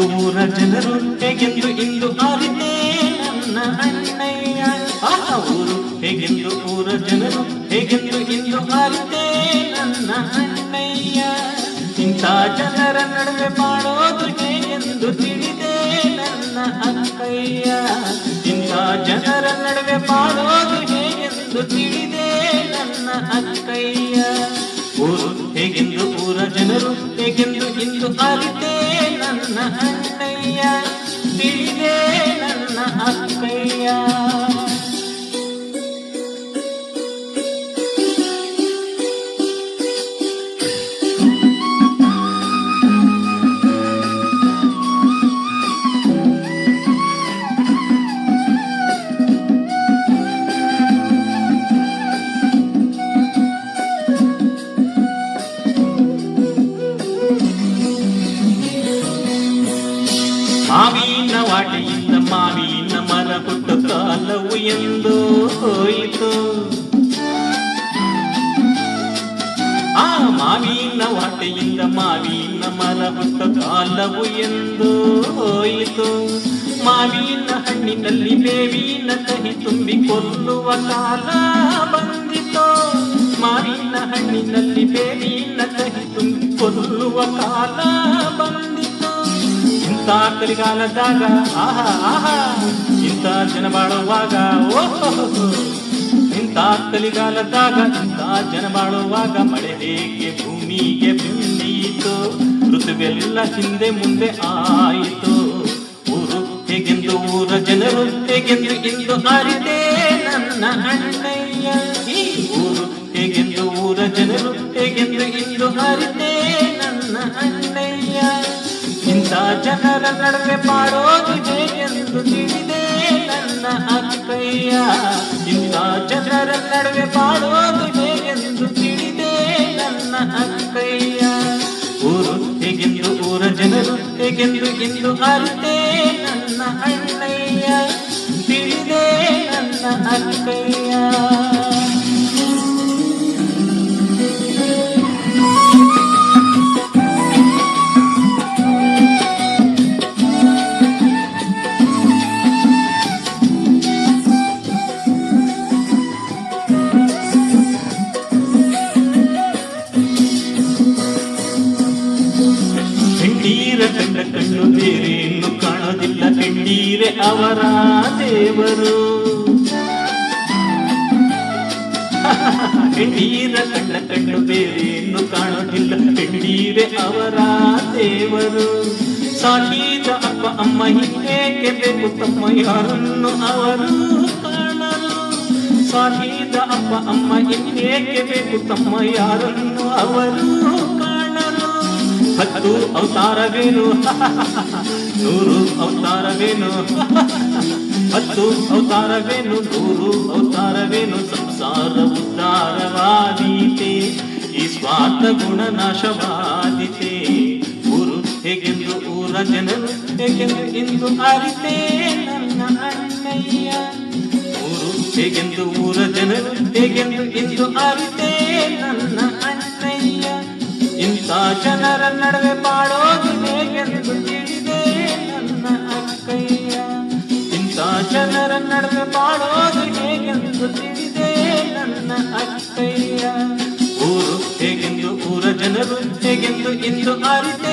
ಊರ ಜನರು ಹೇಗೆಂದು ಇಂದು ಆರಿತೆ ನನ್ನ ಅಣ್ಣಯ್ಯ? ಆ ಊರು ಹೇಗೆಂದು ಊರ ಜನರು ಹೇಗೆಂದು ಇಂದು ಆರಿತೆ ನನ್ನ ಅಣ್ಣಯ್ಯ? ಇಂಥ ಜನರ ನಡುವೆ ಮಾಡೋದು ಹೇಗೆಂದು ತಿಳಿದೆ ನನ್ನ ಅಕ್ಕಯ್ಯ. ಇಂಥ ಜನರ ನಡುವೆ ಮಾಡೋದು ಹೇಗೆಂದು ತಿಳಿದೆ ನನ್ನ ಅಕ್ಕಯ್ಯ. ಊರು ಹೇಗೆಂದು ಊರ ಜನರು ಹೇಗೆಂದು ಇಂದು ಅರಿತೇ ನನ್ನ ಅಣ್ಣಯ್ಯ. ತಿಳಿದೆ ಎಂದು ಹೋಯಿತು. ಆ ಮಾವಿನ ವಾಟೆಯಿಂದ ಮಾವಿನ ಮರ ಕಾಲವು ಎಂದು ಹೋಯಿತು. ಮಾವಿನ ಹಣ್ಣಿನಲ್ಲಿ ಬೇವಿನ ಕಹಿ ತುಂಬಿ ಕೊಲ್ಲುವ ಕಾಲ ಬಂದಿತು. ಮಾವಿನ ಹಣ್ಣಿನಲ್ಲಿ ಬೇವಿನ ಕಹಿ ತುಂಬಿ ಕೊಲ್ಲುವ ಕಾಲ ಬಂದಿತು. ಇಂಥ ಕಲಿಗಾಲದಾಗ, ಆಹಾ ಆಹಾ ಜನ ಬಾಳುವಾಗ ಇಂಥ ಕಲಿಗಾಲದಾಗ, ಇಂಥ ಜನ ಬಾಳುವಾಗ ಮಳೆ ಹೇಗೆ ಭೂಮಿಗೆ ಬಂದೀತು ಋತುವೆಲ್ಲ ಹಿಂದೆ ಮುಂದೆ ಆಯಿತು. ಊರು ಹೇಗೆಂದು ಊರ ಜನರು, ಹೇಗೆಂದು ಇಂದು ಅರಿತೆ ನನ್ನ ಅಣ್ಣಯ್ಯ. ಊರು ಹೇಗೆಂದು ಊರ ಜನರು, ಹೇಗೆಂದು ಇಂದು ಜನರ ನಡುವೆ ಮಾಡೋದು ಹೇಗೆಂದು ತಿಳಿದೆ ನನ್ನ ಅಕ್ಕಯ್ಯ. ಇಂಥ ಜನರ ನಡುವೆ ಮಾಡೋದು ಹೇಗೆಂದು ತಿಳಿದೆ ನನ್ನ ಅಕ್ಕಯ್ಯ. ಊರು ಹೇಗೆಂದು ಊರ ಜನರು ಹೇಗೆಂದು ಎಂದು ಅರಿತೆ ನನ್ನ ಅಣ್ಣಯ್ಯ. ತಿಳಿದೆ ನನ್ನ ಅಕ್ಕಯ್ಯ. ಹೆಂಡೀರೆ ಅವರ ದೇವರು. ಹೆಂಡೀರ ಕಂಡ ಕಣ್ಣು ಬೇರೇನು ಕಾಣೋದಿಲ್ಲ. ಹೆಂಡೀರೆ ಅವರ ದೇವರು. ಸಾಕೀತ ಅಪ್ಪ ಅಮ್ಮ ಹಿಂಗೇಕೆ ಬೇಕು ತಮ್ಮ ಯಾರನ್ನು ಅವರು ಸಾಕಿದ ಅಪ್ಪ ಅಮ್ಮ ಇನ್ನೇಕೆ ಬೇಕು ತಮ್ಮ ಯಾರನ್ನು ಅವರು ಹತ್ತು ಅವತಾರವೇನು? ನೂರು ಅವತಾರವೇನು? ಹತ್ತು ಅವತಾರವೇನು? ನೂರು ಅವತಾರವೇನು? ಸಂಸಾರ ಉದ್ಧಾರವಾದೀತೆ. ಈ ಸ್ವಾರ್ಥ ಗುಣ ನಾಶವಾದೀತೆ ಊರು ಹೇಗೆಂದು ಊರ ಜನರು, ಹೇಗೆಂದು ಇಂದು ಅರಿತೆ ಊರು ಹೇಗೆಂದು ಊರ ಜನರು, ಹೇಗೆಂದು ಇಂದು ಅರಿತೆ ನನ್ನ ಜನರ ನಡುವೆ ಬಾಳೋದು ಹೇಗೆಂದು ತಿಳಿದೆ ನನ್ನ ಅಕ್ಕಯ್ಯ. ಇಂಥ ಜನರ ನಡುವೆ ಬಾಳೋದು ಹೇಗೆಂದು ತಿಳಿದೆ ನನ್ನ ಅಕ್ಕಯ್ಯ. ಊರು ಹೇಗೆಂದು, ಊರ ಜನರು ಹೇಗೆಂದು ಇಂದು ಅರಿತೆ